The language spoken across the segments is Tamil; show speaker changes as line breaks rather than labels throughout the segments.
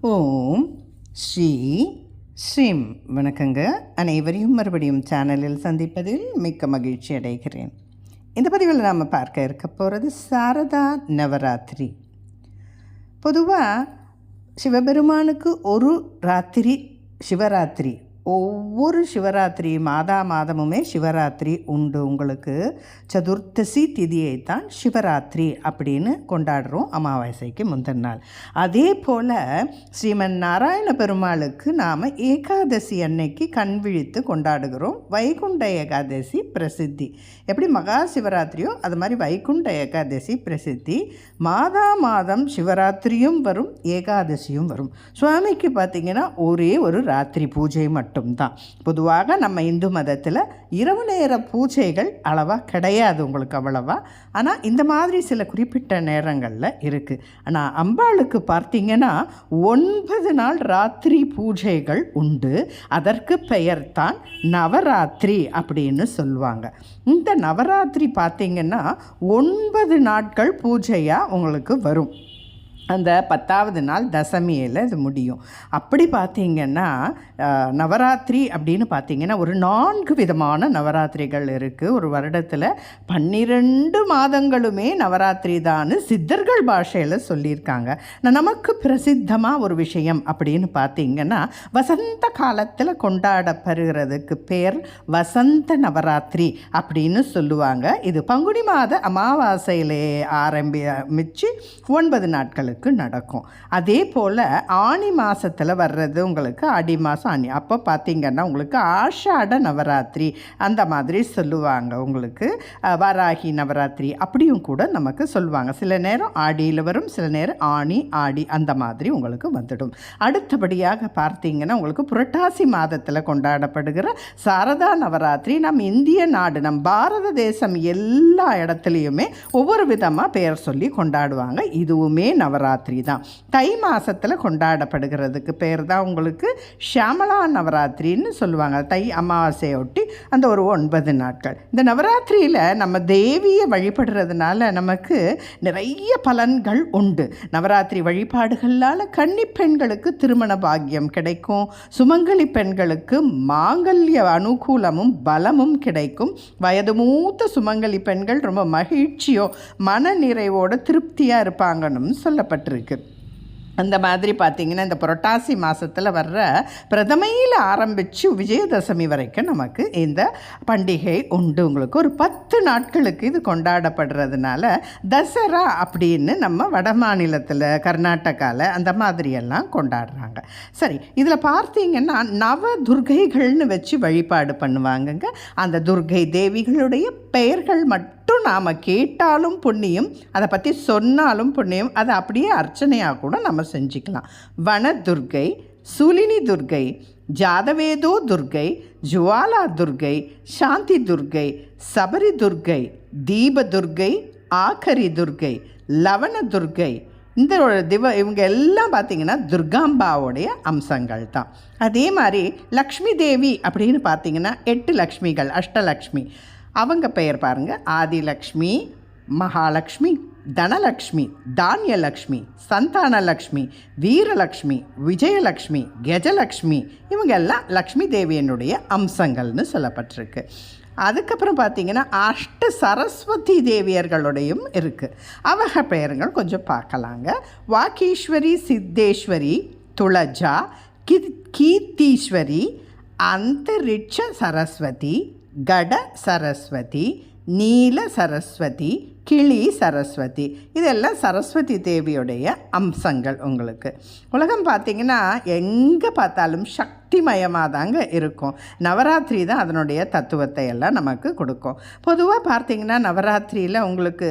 ஓம் ஸ்ரீ ஸ்ரீம் வணக்கங்க. அனைவரையும் மறுபடியும் சேனலில் சந்திப்பதில் மிக்க மகிழ்ச்சி அடைகிறேன். இந்த பதிவில் நாம் பார்க்க இருக்க போகிறது சாரதா நவராத்திரி. பொதுவாக சிவபெருமானுக்கு ஒரு ராத்திரி சிவராத்திரி. ஒவ்வொரு சிவராத்திரி மாதா மாதமுமே சிவராத்திரி உண்டு உங்களுக்கு. சதுர்த்தசி திதியை தான் சிவராத்திரி அப்படின்னு கொண்டாடுறோம் அமாவாசைக்கு முந்தின நாள். அதே போல் ஸ்ரீமன் நாராயண பெருமாளுக்கு நாம் ஏகாதசி அன்னைக்கு கண் விழித்து கொண்டாடுகிறோம். வைகுண்ட ஏகாதசி பிரசித்தி. எப்படி மகா சிவராத்திரியோ அது மாதிரி வைகுண்ட ஏகாதசி பிரசித்தி. மாதா மாதம் சிவராத்திரியும் வரும் ஏகாதசியும் வரும். சுவாமிக்கு பார்த்திங்கன்னா ஒரே ஒரு ராத்திரி பூஜை மட்டும். மட்டும்தான். பொதுவாக நம்ம இந்து மதத்தில் இரவு நேர பூஜைகள் அளவாக கிடையாது உங்களுக்கு அவ்வளவா. ஆனால் இந்த மாதிரி சில குறிப்பிட்ட நேரங்களில் இருக்குது ஆனால் அம்பாளுக்கு பார்த்தீங்கன்னா ஒன்பது நாள் ராத்திரி பூஜைகள் உண்டு. அதற்கு பெயர்தான் நவராத்திரி அப்படின்னு சொல்லுவாங்க. இந்த நவராத்திரி பார்த்திங்கன்னா ஒன்பது நாட்கள் பூஜையாக உங்களுக்கு வரும். அந்த பத்தாவது நாள் தசமியில் இது முடியும். அப்படி பார்த்தீங்கன்னா நவராத்திரி அப்படின்னு பார்த்தீங்கன்னா ஒரு நான்கு விதமான நவராத்திரிகள் இருக்குது ஒரு வருடத்தில் பன்னிரெண்டு மாதங்களுமே நவராத்திரி தான் சித்தர்கள் பாஷையில் சொல்லியிருக்காங்க. நமக்கு பிரசித்தமாக ஒரு விஷயம் அப்படின்னு பார்த்தீங்கன்னா வசந்த காலத்தில் கொண்டாடப்படுகிறதுக்கு பேர் வசந்த நவராத்திரி அப்படின்னு சொல்லுவாங்க. இது பங்குனி மாத அமாவாசையிலே ஆரம்பிச்சு ஒன்பது நாட்களுக்கு. நடக்கும். அதே போல் ஆனி மாதத்தில் வர்றது உங்களுக்கு ஆடி மாதம் ஆணி அப்போ பார்த்தீங்கன்னா உங்களுக்கு ஆஷாட நவராத்திரி அந்த மாதிரி சொல்லுவாங்க உங்களுக்கு. வராகி நவராத்திரி அப்படியும் கூட நமக்கு சொல்லுவாங்க. சில நேரம் ஆடியில் வரும் சில நேரம் ஆனி ஆடி அந்த மாதிரி உங்களுக்கு வந்துடும். அடுத்தபடியாக பார்த்தீங்கன்னா உங்களுக்கு புரட்டாசி மாதத்தில் கொண்டாடப்படுகிற சாரதா நவராத்திரி. நம் இந்திய நாடு நம் பாரத தேசம் எல்லா இடத்துலையுமே ஒவ்வொரு விதமாக பெயர் சொல்லி கொண்டாடுவாங்க. இதுவுமே நவராத்திரி தான். தை மாதத்தில் கொண்டாடப்படுகிறதுக்கு பேர் தான் உங்களுக்கு ஷியாமலா நவராத்திரின்னு சொல்லுவாங்க. தை அமாவாசையொட்டி அந்த ஒரு ஒன்பது நாட்கள். இந்த நவராத்திரியில் நம்ம தேவியை வழிபடுறதுனால நமக்கு நிறைய பலன்கள் உண்டு. நவராத்திரி வழிபாடுகளால் கன்னி பெண்களுக்கு திருமண பாக்கியம் கிடைக்கும். சுமங்கலி பெண்களுக்கு மாங்கல்ய அனுகூலமும் பலமும் கிடைக்கும். வயது மூத்த சுமங்கலி பெண்கள் ரொம்ப மகிழ்ச்சியோ மன நிறைவோடு திருப்தியாக இருப்பாங்கன்னு சொல்லப்பட்டிருக்கு அந்த மாதிரி பார்த்தீங்கன்னா இந்த புரட்டாசி மாதத்தில் வர்ற பிரதமையில் ஆரம்பித்து விஜயதசமி வரைக்கும் நமக்கு இந்த பண்டிகை உண்டு. உங்களுக்கு ஒரு பத்து நாட்களுக்கு இது கொண்டாடப்படுறதுனால தசரா அப்படின்னு நம்ம வட மாநிலத்தில் கர்நாடகாவில் அந்த மாதிரியெல்லாம் கொண்டாடுறாங்க. சரி இதில் பார்த்தீங்கன்னா நவ துர்கைகள்னு வச்சு வழிபாடு பண்ணுவாங்கங்க. அந்த துர்கை தேவிகளுடைய பெயர்கள் மட்டும் நாம் கேட்டாலும் புண்ணியம் அதை பற்றி சொன்னாலும் புண்ணியம் அதை அப்படியே அர்ச்சனையாக கூட நம்ம செஞ்சுக்கலாம். வனதுர்கை சுலினி துர்கை ஜாதவேதோ துர்கை ஜுவாலா துர்கை சாந்தி துர்கை சபரி துர்கை தீப துர்கை ஆகரி துர்கை லவண துர்கை. இந்த திவ இவங்க எல்லாம் பார்த்திங்கன்னா துர்காம்பாவுடைய அம்சங்கள் தான். அதே மாதிரி லக்ஷ்மி தேவி அப்படின்னு பார்த்தீங்கன்னா எட்டு லக்ஷ்மிகள் அஷ்டலக்ஷ்மி. அவங்க பெயர் பாருங்கள் ஆதிலக்ஷ்மி மகாலட்சுமி தனலக்ஷ்மி தானியலக்ஷ்மி சந்தானலக்ஷ்மி வீரலக்ஷ்மி விஜயலக்ஷ்மி கஜலக்ஷ்மி இவங்க எல்லாம் லக்ஷ்மி தேவியனுடைய அம்சங்கள்னு சொல்லப்பட்டிருக்கு. அதுக்கப்புறம் பார்த்தீங்கன்னா அஷ்ட சரஸ்வதி தேவியர்களுடையும் இருக்குது அவங்க பெயருங்கள் கொஞ்சம் பார்க்கலாங்க. வாக்கீஸ்வரி சித்தேஸ்வரி துளஜா கி கீர்த்தீஸ்வரி அந்தரிட்ச சரஸ்வதி கட சரஸ்வதி நீல சரஸ்வதி கிளி சரஸ்வதி. இதெல்லாம் சரஸ்வதி தேவியுடைய அம்சங்கள் உங்களுக்கு. உலகம் பார்த்திங்கன்னா எங்கே பார்த்தாலும் சக்திமயமாக தாங்க இருக்கும். நவராத்திரி தான் அதனுடைய தத்துவத்தை எல்லாம் நமக்கு கொடுக்கும். பொதுவாக பார்த்திங்கன்னா நவராத்திரியில் உங்களுக்கு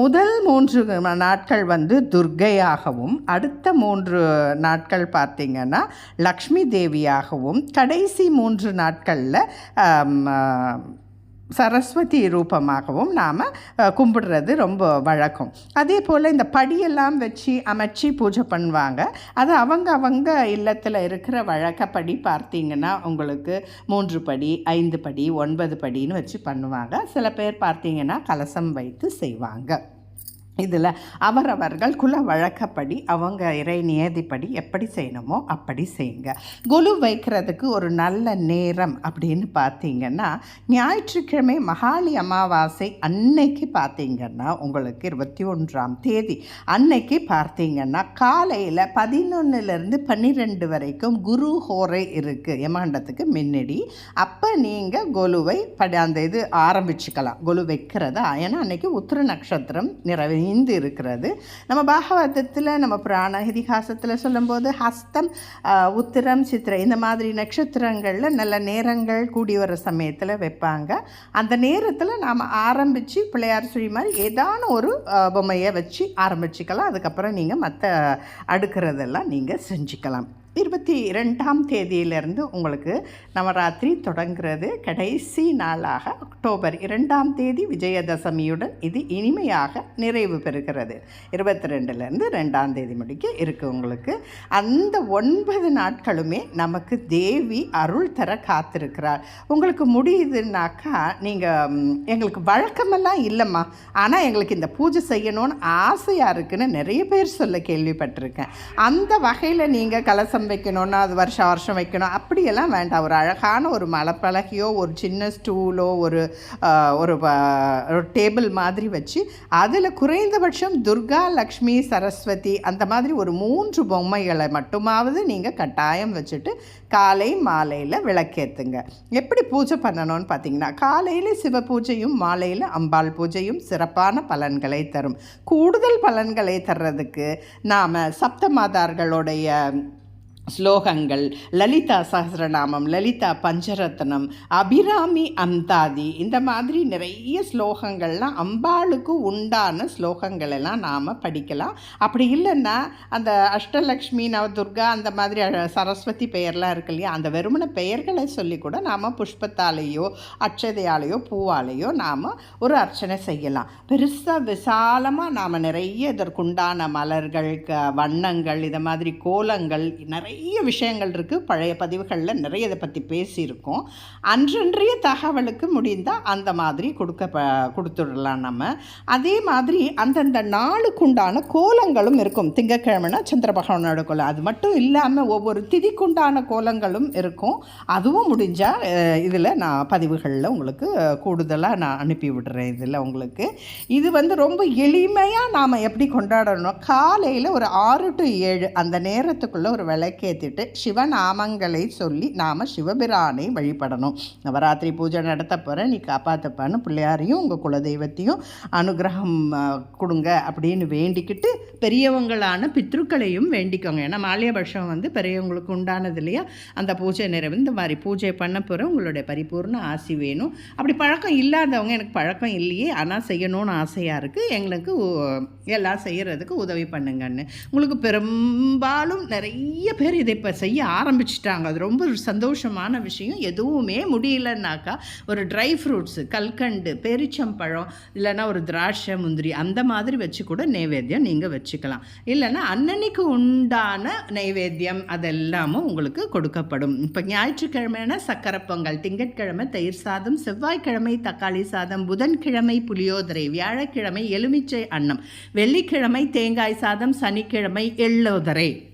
முதல் மூன்று நாட்கள் வந்து துர்க்கையாகவும் அடுத்த மூன்று நாட்கள் பார்த்திங்கன்னா லக்ஷ்மி தேவியாகவும் கடைசி மூன்று நாட்களில் சரஸ்வதி ரூபமாகவும் நாம் கும்பிடுறது ரொம்ப வழக்கம். அதே போல் இந்த படியெல்லாம் வச்சு அமைச்சு பூஜை பண்ணுவாங்க. அது அவங்க அவங்க இல்லத்தில் இருக்கிற வழக்கப்படி பார்த்தீங்கன்னா உங்களுக்கு மூன்று படி ஐந்து படி ஒன்பது படின்னு வச்சு பண்ணுவாங்க. சில பேர் பார்த்தீங்கன்னா கலசம் வைத்து செய்வாங்க. இதில் அவரவர்கள் குல வழக்கப்படி அவங்க இறை நியதிப்படி எப்படி செய்யணுமோ அப்படி செய்யுங்க. குலு வைக்கிறதுக்கு ஒரு நல்ல நேரம் அப்படின்னு பார்த்தீங்கன்னா ஞாயிற்றுக்கிழமை மகாளி அமாவாசை அன்னைக்கு பார்த்தீங்கன்னா உங்களுக்கு இருபத்தி ஒன்றாம் தேதி அன்னைக்கு பார்த்தீங்கன்னா காலையில் பதினொன்றுலேருந்து பன்னிரெண்டு வரைக்கும் குரு ஹோரை இருக்குது எமாண்டத்துக்கு முன்னாடி. அப்போ நீங்கள் கொலுவை படி அந்த இது ஆரம்பிச்சுக்கலாம். கொலு வைக்கிறதா? ஏன்னா அன்னைக்கு உத்திர நட்சத்திரம் நிறைவே இணைந்து இருக்கிறது. நம்ம பாகவதத்தில் நம்ம புராண இதிகாசத்தில் சொல்லும்போது ஹஸ்தம் உத்திரம் சித்திரை இந்த மாதிரி நட்சத்திரங்களில் நல்ல நேரங்கள் கூடி வர சமயத்தில் வைப்பாங்க. அந்த நேரத்தில் நாம் ஆரம்பித்து பிள்ளையார் சுழி மாதிரி ஏதான ஒரு பொம்மையை வச்சு ஆரம்பிச்சுக்கலாம். அதுக்கப்புறம் நீங்கள் மற்ற அடுக்கிறதெல்லாம் நீங்கள் செஞ்சுக்கலாம். இருபத்தி ரெண்டாம் தேதியிலிருந்து உங்களுக்கு நவராத்திரி தொடங்கிறது கடைசி நாளாக அக்டோபர் இரண்டாம் தேதி விஜயதசமியுடன் இது இனிமையாக நிறைவு பெறுகிறது. இருபத்தி ரெண்டுலேருந்து ரெண்டாம் தேதி முடிக்க இருக்குது உங்களுக்கு. அந்த ஒன்பது நாட்களுமே நமக்கு தேவி அருள் தர காத்திருக்கிறார் உங்களுக்கு முடியுதுன்னாக்கா நீங்கள் எங்களுக்கு வழக்கமெல்லாம் இல்லைம்மா. ஆனால் எங்களுக்கு இந்த பூஜை செய்யணும்னு ஆசையாக இருக்குன்னு நிறைய பேர் சொல்ல கேள்விப்பட்டிருக்கேன். அந்த வகையில் நீங்கள் கலசம் வைக்கணும்னா அது வருஷம் வருஷம் வைக்கணும். அப்படியெல்லாம் வேண்டாம். ஒரு அழகான ஒரு மலப்பழகியோ ஒரு சின்ன ஸ்டூலோ ஒரு ஒரு ஒரு டேபிள் மாதிரி வச்சு அதில் குறைந்தபட்சம் துர்கா லக்ஷ்மி சரஸ்வதி அந்த மாதிரி ஒரு மூன்று பொம்மைகளை மட்டுமாவது நீங்கள் கட்டாயம் வச்சுட்டு காலை மாலையில் விளக்கேற்றுங்க எப்படி பூஜை பண்ணணும்னு பார்த்தீங்கன்னா காலையில் சிவ பூஜையும் மாலையில் அம்பாள் பூஜையும் சிறப்பான பலன்களை தரும். கூடுதல் பலன்களை தர்றதுக்கு நாம் சப்தமாதார்களுடைய ஸ்லோகங்கள். லலிதா சஹஸ்ரநாமம் லலிதா பஞ்சரத்னம் அபிராமி அந்தாதி இந்த மாதிரி நிறைய ஸ்லோகங்கள்லாம் அம்பாளுக்கு உண்டான ஸ்லோகங்கள் எல்லாம் நாம் படிக்கலாம். அப்படி இல்லைன்னா அந்த அஷ்டலக்ஷ்மி நவதுர்கா அந்த மாதிரி சரஸ்வதி பெயர்லாம் இருக்கு இல்லையா அந்த வெறுமன பெயர்களை சொல்லி கூட நாம் புஷ்பத்தாலேயோ அட்சதையாலேயோ பூவாலேயோ நாம் ஒரு அர்ச்சனை செய்யலாம். பெருசாக விசாலமாக நாம் நிறைய இதற்குண்டான மலர்கள் க வண்ணங்கள் இதை மாதிரி கோலங்கள் நிறைய நிறைய விஷயங்கள் இருக்குது பழைய பதிவுகளில் நிறைய இதை பற்றி பேசியிருக்கோம். அன்றன்றைய தகவலுக்கு முடிந்தால் அந்த மாதிரி கொடுக்க ப கொடுத்துடலாம் நம்ம. அதே மாதிரி அந்தந்த நாளுக்குண்டான கோலங்களும் இருக்கும். திங்கக்கிழமைனா சந்திர பகவானோட கோலம். அது மட்டும் இல்லாமல் ஒவ்வொரு திதிக்குண்டான கோலங்களும் இருக்கும். அதுவும் முடிஞ்சால் இதில் நான் பதிவுகளில் உங்களுக்கு கூடுதலாக நான் அனுப்பி விடுறேன் இதில் உங்களுக்கு. இது வந்து ரொம்ப எளிமையாக நாம் எப்படி கொண்டாடணும்? காலையில் ஒரு ஆறு டு ஏழு அந்த நேரத்துக்குள்ளே ஒரு விளக்கேற்றிட்டு சிவநாமங்களை சொல்லி நாம் சிவபிரானை வழிபடணும். நவராத்திரி பூஜை நடத்த போகிறேன் நீ காப்பாற்றப்பான்னு பிள்ளையாரையும் உங்கள் குலதெய்வத்தையும் அனுகிரகம் கொடுங்க அப்படின்னு வேண்டிக்கிட்டு பெரியவங்களான பித்ருக்களையும் வேண்டிக்கோங்க. ஏன்னா மாலியபட்சம் வந்து பெரியவங்களுக்கு உண்டானது இல்லையா? அந்த பூஜை நிறைவு இந்த மாதிரி பூஜை பண்ண போகிற உங்களுடைய பரிபூர்ண ஆசி வேணும். அப்படி பழக்கம் இல்லாதவங்க எனக்கு பழக்கம் இல்லையே ஆனால் செய்யணும்னு ஆசையாக இருக்குது எங்களுக்கு எல்லாம் செய்கிறதுக்கு உதவி பண்ணுங்கன்னு. உங்களுக்கு பெரும்பாலும் நிறைய பேர் இதை இப்போ செய்ய ஆரம்பிச்சிட்டாங்க. அது ரொம்ப ஒரு சந்தோஷமான விஷயம். எதுவுமே முடியலன்னாக்கா ஒரு ட்ரை ஃப்ரூட்ஸு கல்கண்டு பேரிச்சம்பழம் இல்லைன்னா ஒரு திராட்சை முந்திரி அந்த மாதிரி வச்சு கூட நைவேத்தியம் நீங்கள் வச்சுக்கலாம். இல்லைன்னா அன்னன்னைக்கு உண்டான நைவேத்தியம் அதெல்லாமும் உங்களுக்கு கொடுக்கப்படும். இப்போ ஞாயிற்றுக்கிழமைனா சக்கரை பொங்கல் திங்கட்கிழமை தயிர் சாதம் செவ்வாய்க்கிழமை தக்காளி சாதம் புதன்கிழமை புளியோதரை வியாழக்கிழமை எலுமிச்சை அன்னம் வெள்ளிக்கிழமை தேங்காய் சாதம் சனிக்கிழமை எள்ளோதரை.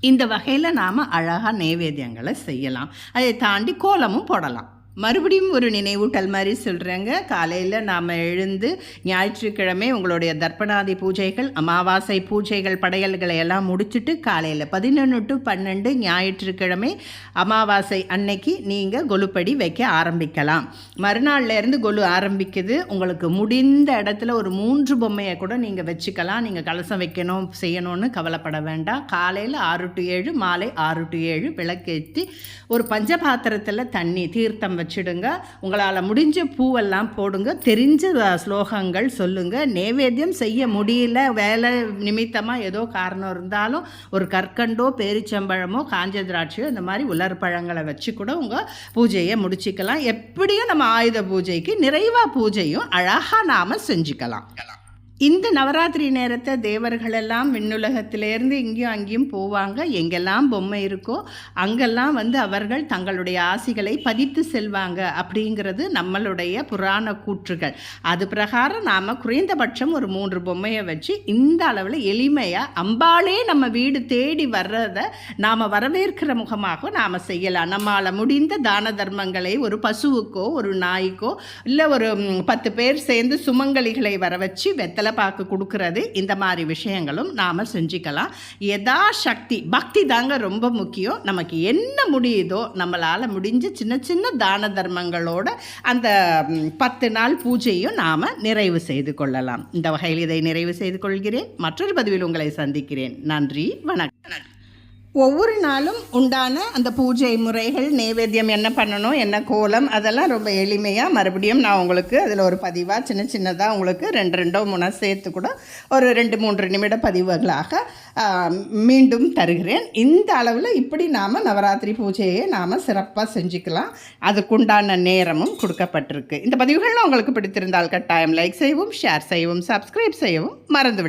இந்த வகையில் நாம் அழகாக நைவேத்தியங்களை செய்யலாம். அதை தாண்டி கோலமும் போடலாம். மறுபடியும் ஒரு நினைவூட்டல் மாதிரி சொல்கிறேங்க காலையில் நாம் எழுந்து ஞாயிற்றுக்கிழமை உங்களுடைய தர்ப்பணாதி பூஜைகள் அமாவாசை பூஜைகள் படையல்களை எல்லாம் முடிச்சுட்டு காலையில் பதினொன்று டு பன்னெண்டு ஞாயிற்றுக்கிழமை அமாவாசை அன்னைக்கு நீங்கள் கொலுப்படி வைக்க ஆரம்பிக்கலாம். மறுநாள்ல இருந்து கொலு ஆரம்பிக்குது. உங்களுக்கு முடிந்த இடத்துல ஒரு மூன்று பொம்மையை கூட நீங்கள் வச்சுக்கலாம். நீங்கள் கலசம் வைக்கணும் செய்யணும்னு கவலைப்பட வேண்டாம். காலையில் ஆறு டு ஏழு மாலை ஆறு டு ஏழு விளக்கேற்றி ஒரு பஞ்சபாத்திரத்தில் தண்ணி தீர்த்தம் வச்சு வச்சுடுங்க. உங்களால் முடிஞ்ச பூவெல்லாம் போடுங்க. தெரிஞ்ச ஸ்லோகங்கள் சொல்லுங்கள் நேவேத்தியம் செய்ய முடியல. வேலை நிமித்தமாக ஏதோ காரணம் இருந்தாலும் ஒரு கற்கண்டோ பேரிச்சம்பழமோ காஞ்ச திராட்சையோ இந்த மாதிரி உலர் பழங்களை வச்சு கூட உங்கள் பூஜையை முடிச்சுக்கலாம். எப்படியும் நம்ம ஆயுத பூஜைக்கு நிறைவாக பூஜையும் அழகாக நாம் செஞ்சுக்கலாம். இந்த நவராத்திரி நேரத்தை தேவர்கள் எல்லாம் விண்ணுலகத்திலேருந்து இங்கேயும் அங்கேயும் போவாங்க. எங்கெல்லாம் பொம்மை இருக்கோ அங்கெல்லாம் வந்து அவர்கள் தங்களுடைய ஆசிகளை பதித்து செல்வாங்க அப்படிங்கிறது நம்மளுடைய புராண கூற்றுகள். அது பிரகாரம் நாம் குறைந்தபட்சம் ஒரு மூன்று பொம்மையை வச்சு இந்த அளவில் எளிமையாக அம்பாளே நம்ம வீடு தேடி வர்றதை நாம் வரவேற்கிற முகமாக நாம் செய்யலாம். நம்மால் முடிந்த தான தர்மங்களை ஒரு பசுவுக்கோ ஒரு நாய்க்கோ இல்லை ஒரு பத்து பேர் சேர்ந்து சுமங்கலிகளை வர வச்சு வெத்தலை பாக்கு கொடுக்கறது இந்த மாதிரி விஷயங்களும் நாம் செஞ்சுக்கலாம். எதா சக்தி பக்தி தாங்க ரொம்ப முக்கியம். நமக்கு என்ன முடியுதோ நம்மளால் முடிஞ்ச சின்ன சின்ன தான தர்மங்களோட அந்த பத்து நாள் பூஜையும் நாம் நிறைவு செய்து கொள்ளலாம். இந்த வகையில் இதை நிறைவு செய்து கொள்கிறேன். மற்றொரு பதிவில் உங்களை சந்திக்கிறேன். நன்றி வணக்கம். ஒவ்வொரு நாளும் உண்டான அந்த பூஜை முறைகள் நைவேத்தியம் என்ன பண்ணணும் என்ன கோலம் அதெல்லாம் ரொம்ப எளிமையாக மறுபடியும் நான் உங்களுக்கு அதில் ஒரு பதிவாக சின்ன சின்னதாக உங்களுக்கு ரெண்டு ரெண்டோ மூணோ சேர்த்து கூட ஒரு ரெண்டு மூன்று நிமிட பதிவுகளாக மீண்டும் தருகிறேன். இந்த அளவில் இப்படி நாம் நவராத்திரி பூஜையை நாம் சிறப்பாக செஞ்சுக்கலாம். அதுக்குண்டான நேரமும் கொடுக்கப்பட்டிருக்கு. இந்த பதிவுகள் உங்களுக்கு பிடித்திருந்தால் கட்டாயம் லைக் செய்யவும் ஷேர் செய்யவும் சப்ஸ்கிரைப் செய்யவும் மறந்து